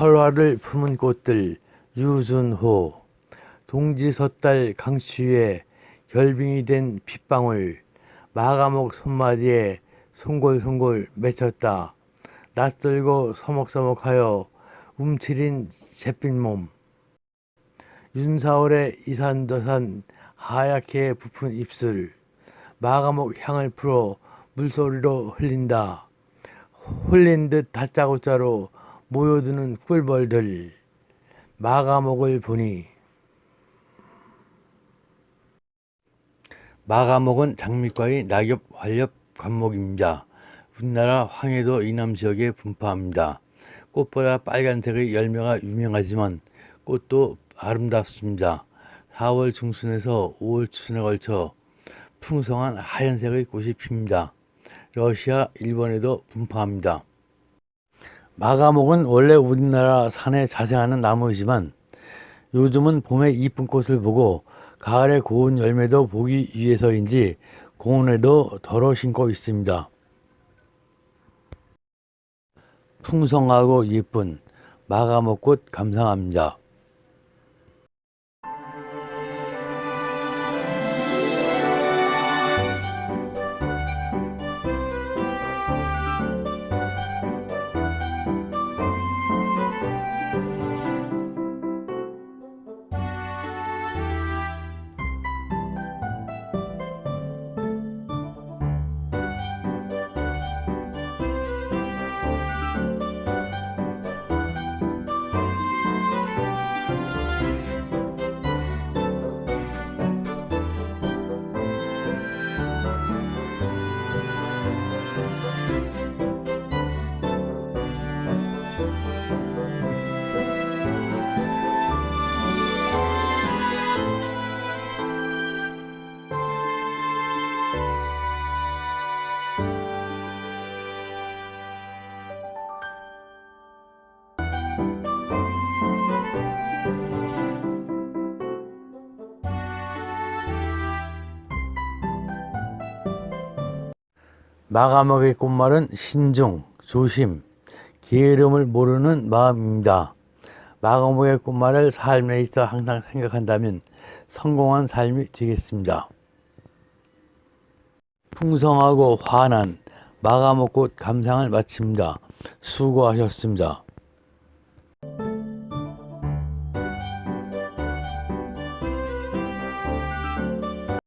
설화를 품은 꽃들 유순호 동지 섣달 강추위에 결빙이 된 핏방울 마감옥 손마디에 송골송골 맺혔다. 낯설고 서먹서먹하여 움츠린 잿빛 몸 윤사월의 이산더산 하얗게 부푼 입술 마감옥 향을 풀어 물소리로 흘린다. 홀린 듯 다짜고짜로 모여드는 꿀벌들 마감옥을 보니 마감옥은 장미과의 낙엽 활렵 관목입니다. 우리나라 황해도 이남 지역에 분포합니다. 꽃보다 빨간색의 열매가 유명하지만 꽃도 아름답습니다. 4월 중순에서 5월 초순에 걸쳐 풍성한 하얀색의 꽃이 핍니다. 러시아, 일본에도 분포합니다. 마가목은 원래 우리나라 산에 자생하는 나무이지만 요즘은 봄에 이쁜 꽃을 보고 가을에 고운 열매도 보기 위해서인지 공원에도 덜어 심고 있습니다. 풍성하고 예쁜 마가목꽃 감상합니다. 마감옥의 꽃말은 신중, 조심, 게으름을 모르는 마음입니다. 마감옥의 꽃말을 삶에 있어 항상 생각한다면 성공한 삶이 되겠습니다. 풍성하고 환한 마감옥 꽃 감상을 마칩니다. 수고하셨습니다.